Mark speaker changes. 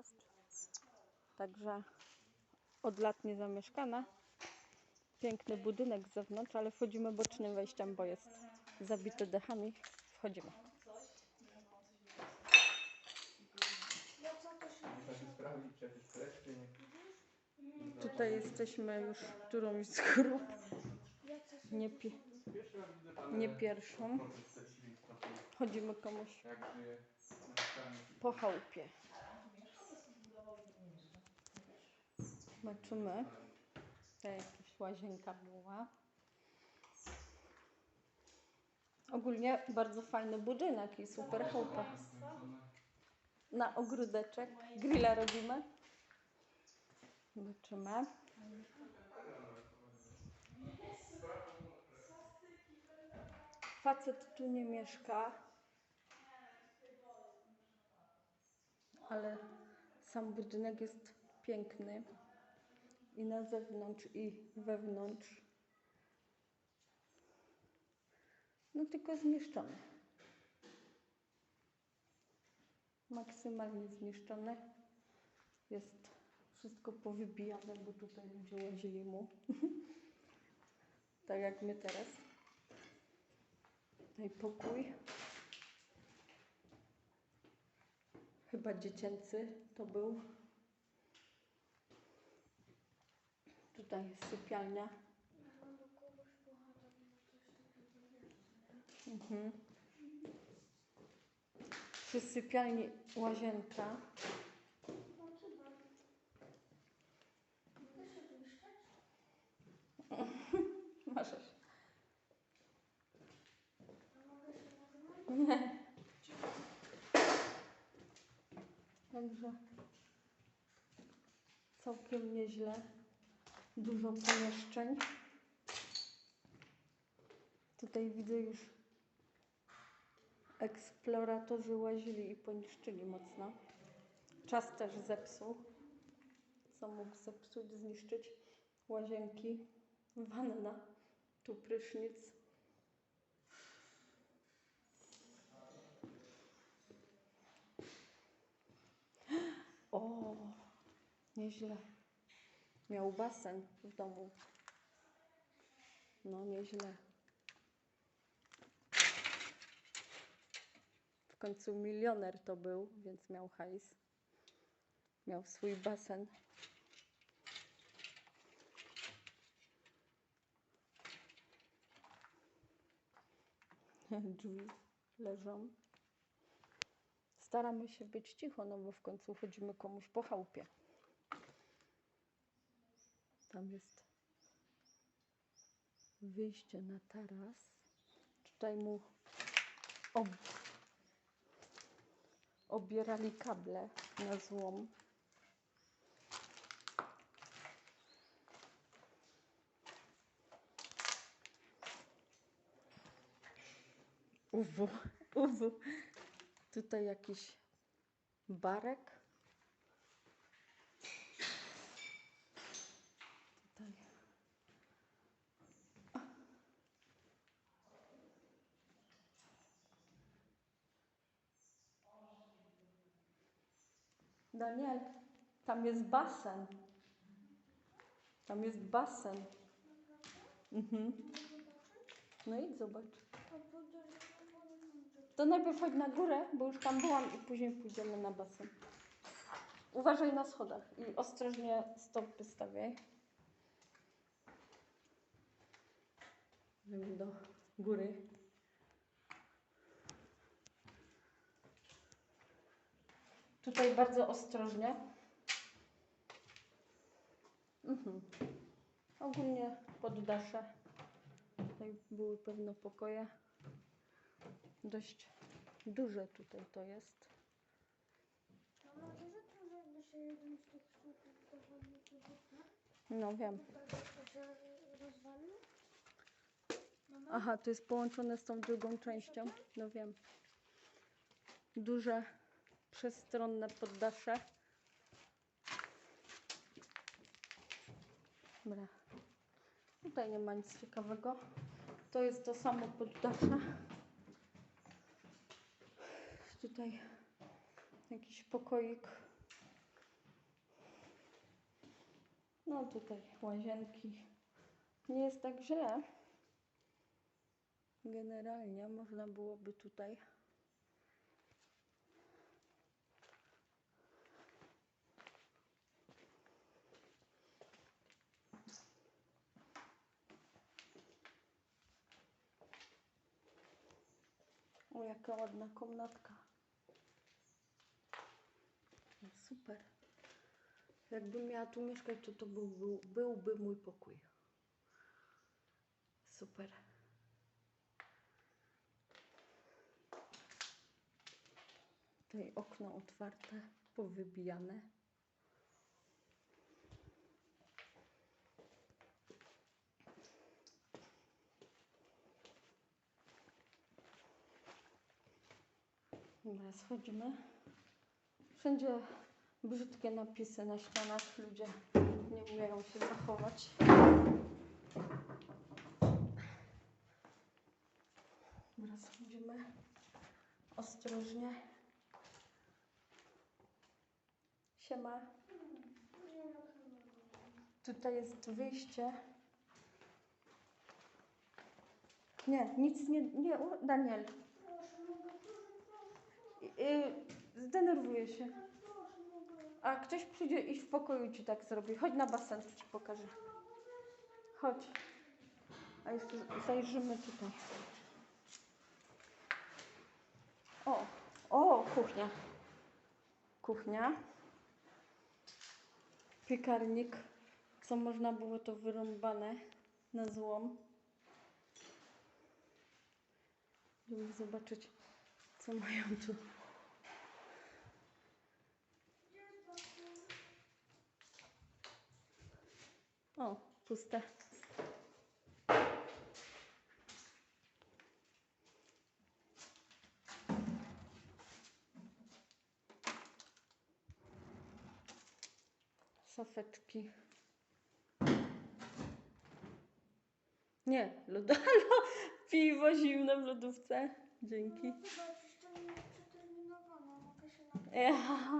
Speaker 1: jest. Także od lat nie zamieszkana. Piękny budynek z zewnątrz, ale wchodzimy bocznym wejściem, bo jest zabity dechami. Wchodzimy. Tutaj jesteśmy już którąś z grup. Nie, pi- nie pierwszą. Chodzimy komuś po chałupie. Zobaczymy. Tutaj jakaś łazienka była. Ogólnie bardzo fajny budynek i super chałupa. Na ogródeczek. Grilla robimy. Zobaczymy. Facet tu nie mieszka. Ale sam budynek jest piękny. I na zewnątrz, i wewnątrz. No tylko zniszczony. Maksymalnie zniszczone. Jest wszystko powybijane, bo tutaj ludzie łazili mu. tak jak my teraz. Tutaj pokój. Chyba dziecięcy to był. Tutaj jest sypialnia. Mhm. Przy sypialni łazienka. Możesz. Nie. Także całkiem nieźle. Dużo pomieszczeń. Tutaj widzę już eksploratorzy łazili i poniszczyli mocno. Czas też zepsuł. Co mógł zepsuć, zniszczyć? Łazienki, wanna, tu prysznic. O, nieźle. Miał basen w domu. No, nieźle. W końcu milioner to był, więc miał hajs. Miał swój basen. Drzwi leżą. Staramy się być cicho, no bo w końcu chodzimy komuś po chałupie. Tam jest wyjście na taras. Tutaj mu ob obierali kable na złom. Uwu, uwu. Tutaj jakiś barek. Tutaj. Daniel, tam jest basen. Tam jest basen. Mhm. No idź zobacz. To najpierw chodź na górę, bo już tam byłam i później pójdziemy na basen. Uważaj na schodach i ostrożnie stopy stawiaj. Do góry. Tutaj bardzo ostrożnie. Mhm. Ogólnie poddasze. Tutaj były pewno pokoje. Dość duże tutaj to jest. No wiem. Aha, to jest połączone z tą drugą częścią. No wiem. Duże, przestronne poddasze. Dobra. Tutaj nie ma nic ciekawego. To jest to samo poddasze. Tutaj jakiś pokoik No tutaj łazienki. Nie jest tak źle. Generalnie można byłoby tutaj O, jaka ładna komnatka. No, super. Jakbym miała tu mieszkać, to to był, był, byłby mój pokój. Super. Tutaj okno otwarte, powybijane. Dobra, schodzimy. Wszędzie brzydkie napisy na ścianach. Ludzie nie umieją się zachować. Dobra, schodzimy ostrożnie. Siema. Tutaj jest wyjście. Nie, nic nie, nie, Daniel. Yy, zdenerwuję się. A ktoś przyjdzie i w pokoju ci tak zrobi. Chodź na basen, ci pokażę. Chodź. A jeszcze zajrzymy tutaj. O, o, kuchnia. Kuchnia. Piekarnik. Co można było to wyrąbane na złom. Żeby zobaczyć, co mają tu. O, puste. Safeczki. Nie, lodo, piwo zimne w lodówce. Dzięki.
Speaker 2: Chyba coś